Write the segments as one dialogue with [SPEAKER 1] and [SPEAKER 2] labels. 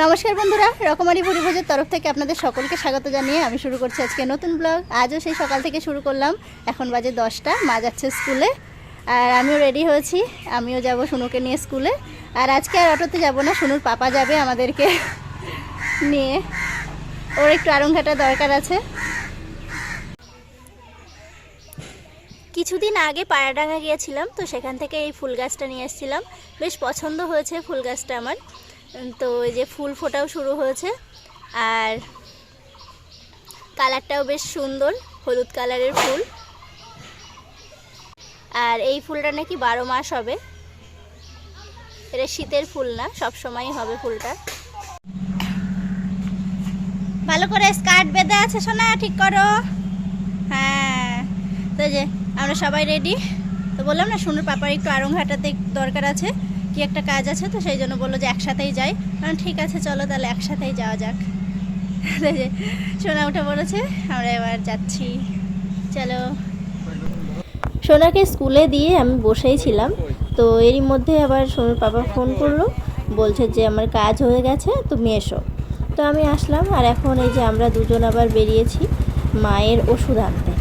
[SPEAKER 1] নমস্কার বন্ধুরা, রকমারি পরিভোজের তরফ থেকে আপনাদের সকলকে স্বাগত জানিয়ে আমি শুরু করছি আজকে নতুন ব্লগ। আজও সেই সকাল থেকে শুরু করলাম, এখন বাজে দশটা, মা যাচ্ছে স্কুলে। আর আমিও রেডি হয়েছি, আমিও যাব শুনুকে নিয়ে স্কুলে। আর আজকে আর অটোতে যাব না শুনুর পাপা যাবে আমাদেরকে নিয়ে। ওর একটু আরংঘাটা দরকার আছে। কিছুদিন আগে পাড়াডাঙ্গা গিয়েছিলাম, তো সেখান থেকে এই ফুল গাছটা নিয়ে এসেছিলাম। বেশ পছন্দ হয়েছে ফুল গাছটা আমার। তো এই যে ফুল ফোটাও শুরু হয়েছে, আর কালারটাও বেশ সুন্দর, হলুদ কালারের ফুল। আর এই ফুলটা নাকি বারো মাস হবে। এটা শীতের ফুল না, সব সময় হবে ফুলটা। ভালো করে স্কার্ট বেঁধে আছে সোনা, ঠিক করো। হ্যাঁ তো যে আমরা সবাই রেডি তো বললাম না সুন্দর পাপার একটু আরং হাটাতে দরকার আছে। কি একটা কাজ আছে তো সেই জন্য বলল যে একসাথেই যাই। কারণ ঠিক আছে, চলো তাহলে একসাথেই যাওয়া যাক। সোনা উঠে পড়েছে আমরা এবার যাচ্ছি। চলো। সোনাকে স্কুলে দিয়ে আমি বসেই ছিলাম। তো এরই মধ্যে আবার সোনার পাপা ফোন করল, বলছে যে, আমার কাজ হয়ে গেছে, তুমি এসো। তো আমি আসলাম, আর এখন এই যে আমরা দুজন আবার বেরিয়েছি মায়ের ওষুধ আনতে।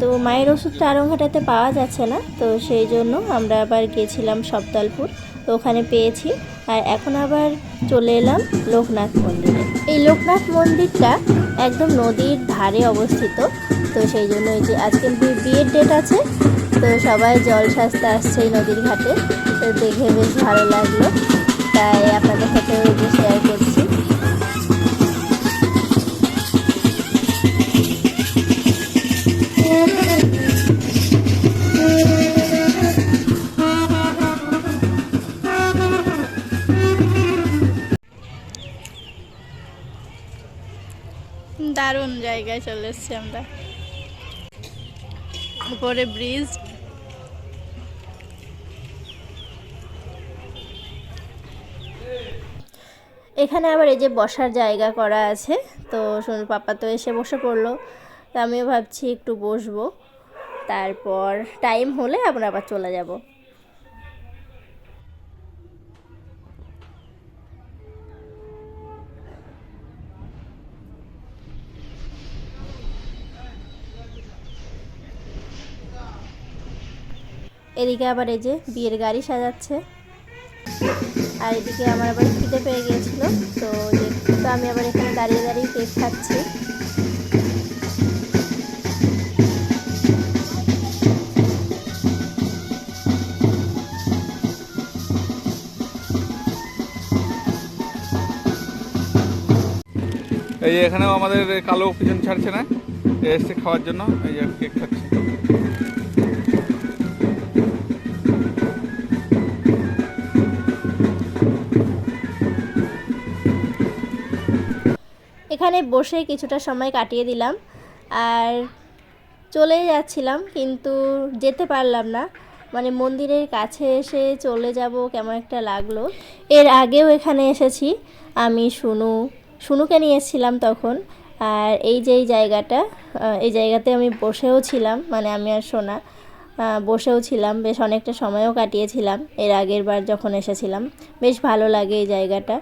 [SPEAKER 1] তো মায়ের ওষুধটা আরংঘাটাতে পাওয়া যাচ্ছে না, তো সেই জন্য আমরা আবার গিয়েছিলাম সবদলপুর তো ওখানে পেয়েছি। আর এখন আবার চলে এলাম লোকনাথ মন্দিরে। এই লোকনাথ মন্দিরটা একদম নদীর ধারে অবস্থিত। তো সেই জন্য এই যে আজকে বিয়ের ডেট আছে, তো সবাই জল সাজতে আসছে এই নদীর ঘাটে। তো দেখে বেশ ভালো লাগল। তাই আপনাদের সাথে দারুণ জায়গায় চলে এসছি আমরা। উপরে ব্রিজ এখানে আবার এই যে বসার জায়গা করা আছে, তো সোনুর পাপা তো এসে বসে পড়ল। তো আমিও ভাবছি একটু বসবো। তারপর টাইম হলে আমরা আবার চলে যাব। এদিকে আবার এই যে বিয়ের গাড়ি সাজাচ্ছে। আর এদিকে আমার আবার খিদে পেয়ে গিয়েছিল, তো তো আমি আবার এখানে দাঁড়িয়ে দাঁড়িয়ে কেক খাচ্ছি।
[SPEAKER 2] এই এখানেও আমাদের কালো পিছন ছাড়ছে না এসছে খাওয়ার জন্য এই যে কেক খাচ্ছে।
[SPEAKER 1] এখানে বসে কিছুটা সময় কাটিয়ে দিলাম আর চলে যাচ্ছিলাম, কিন্তু যেতে পারলাম না। মানে মন্দিরের কাছে এসে চলে যাব কেমন একটা লাগল। এর আগেও এখানে এসেছি। আমি শুনু শুনুকে নিয়ে এসেছিলাম তখন। আর এই যে এই জায়গাটা এই জায়গাতে আমি বসেও ছিলাম। মানে আমি আর সোনা বসেও ছিলাম। বেশ অনেকটা সময়ও কাটিয়েছিলাম। এর আগের বার যখন এসেছিলাম, বেশ ভালো লাগে এই জায়গাটা।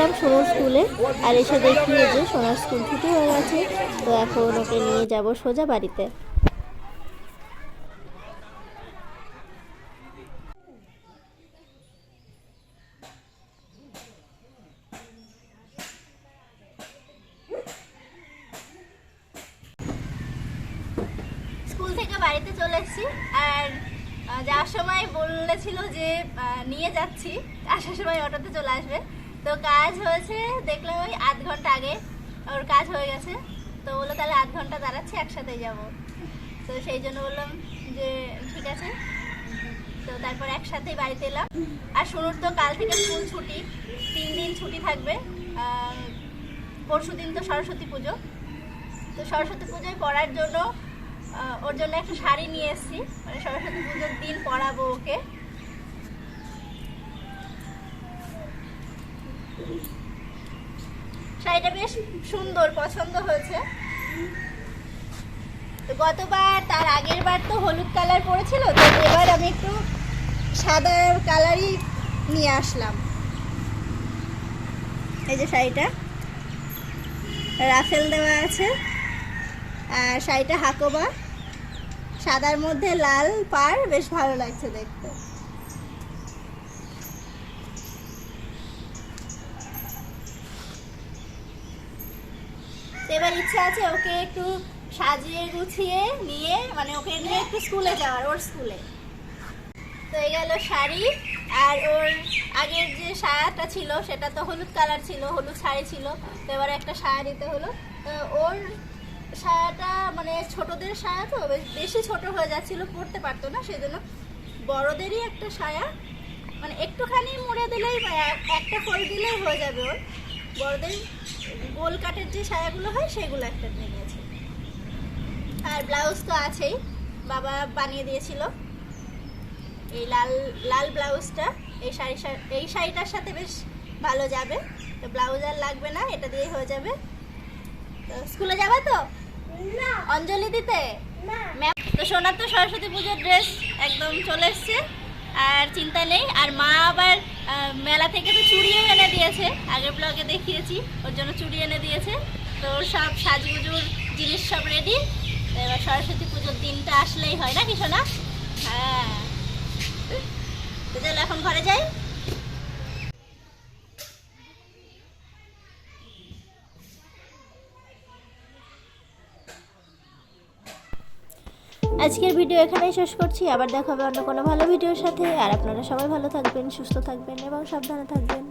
[SPEAKER 1] এলাম সোনার স্কুলে, আর এসে দেখি যে সোনার স্কুল ছুটি হয়ে গেছে, তো এখন ওকে নিয়ে যাব সোজা বাড়িতে। স্কুল থেকে বাড়িতে চলে এসেছি, আর যাওয়ার সময় বলেছিল যে নিয়ে যাচ্ছি, আসার সময় অটোতে চলে আসবে। তো কাজ হয়েছে, দেখলাম ওই আধ ঘণ্টা আগে ওর কাজ হয়ে গেছে। তো বলল তাহলে আধ ঘণ্টা দাঁড়াচ্ছি একসাথে যাব। তো সেই জন্য বললাম যে, ঠিক আছে। তো তারপর একসাথেই বাড়িতে এলাম। আর শুনুর তো, কাল থেকে স্কুল ছুটি, তিন দিন ছুটি থাকবে। পরশু দিন তো সরস্বতী পুজো। তো সরস্বতী পুজোয় পড়ার জন্য ওর জন্য একটা শাড়ি নিয়ে এসেছি। মানে সরস্বতী পুজোর দিন পরাবো ওকে। শাড়িটা বেশ সুন্দর, পছন্দ হয়েছে। তো গতবার, তার আগের বার তো হলুদ কালার পরেছিল, তো এবার আমি একটু সাদা কালারই নিয়ে আসলাম। এই যে শাড়িটা। রাফেল দেওয়া আছে, আর শাড়িটা হাকোবা। সাদার মধ্যে লাল পার বেশ ভালো লাগছে দেখতে তো এবার ইচ্ছা আছে ওকে একটু সাজিয়ে গুছিয়ে নিয়ে মানে ওকে নিয়ে একটু স্কুলে যাওয়ার, ওর স্কুলে। তো এই গেল শাড়ি, আর ওর আগের যে সায়াটা ছিল, সেটা তো হলুদ কালার ছিল, হলুদ শাড়ি ছিল, তো এবার একটা সায়া দিতে হলো। ওর সায়াটা মানে ছোটদের সায়া তো বেশি ছোট হয়ে যাচ্ছিল, পরতে পারতো না সেই জন্য বড়দেরই একটা সায়া মানে একটুখানি মুড়ে দিলেই একটা ফল দিলেই হয়ে যাবে ওর। বড়দের গোল কাটের যে সায়াগুলো হয় সেগুলো একটা নিয়ে নিয়েছি আর ব্লাউজ তো আছেই বাবা বানিয়ে দিয়েছিল। এই লাল লাল ব্লাউজটা এই শাড়ি এই শাড়িটার সাথে বেশ ভালো যাবে। তো ব্লাউজ আর লাগবে না এটা দিয়েই হয়ে যাবে। তো স্কুলে যাবে তো? অঞ্জলি দিতে? ম্যাম তো সোনার তো সরস্বতী পুজোর ড্রেস একদম চলে এসছে। আর চিন্তা নেই আর মা আবার মেলা থেকে তো চুড়িও এনে দিয়েছে, আগের ব্লগে দেখিয়েছি, ওর জন্য চুড়ি এনে দিয়েছে। তো সব সাজগুজুর জিনিস সব রেডি এবার সরস্বতী পুজোর দিনটা আসলেই হয় না কিছু না হ্যাঁ। তো চলো এখন ঘরে যাই। আজকের ভিডিও এখানেই শেষ করছি। আবার দেখা হবে অন্য কোনো ভালো ভিডিওর সাথে। আর আপনারা সবাই ভালো থাকবেন, সুস্থ থাকবেন এবং সাবধানে থাকবেন।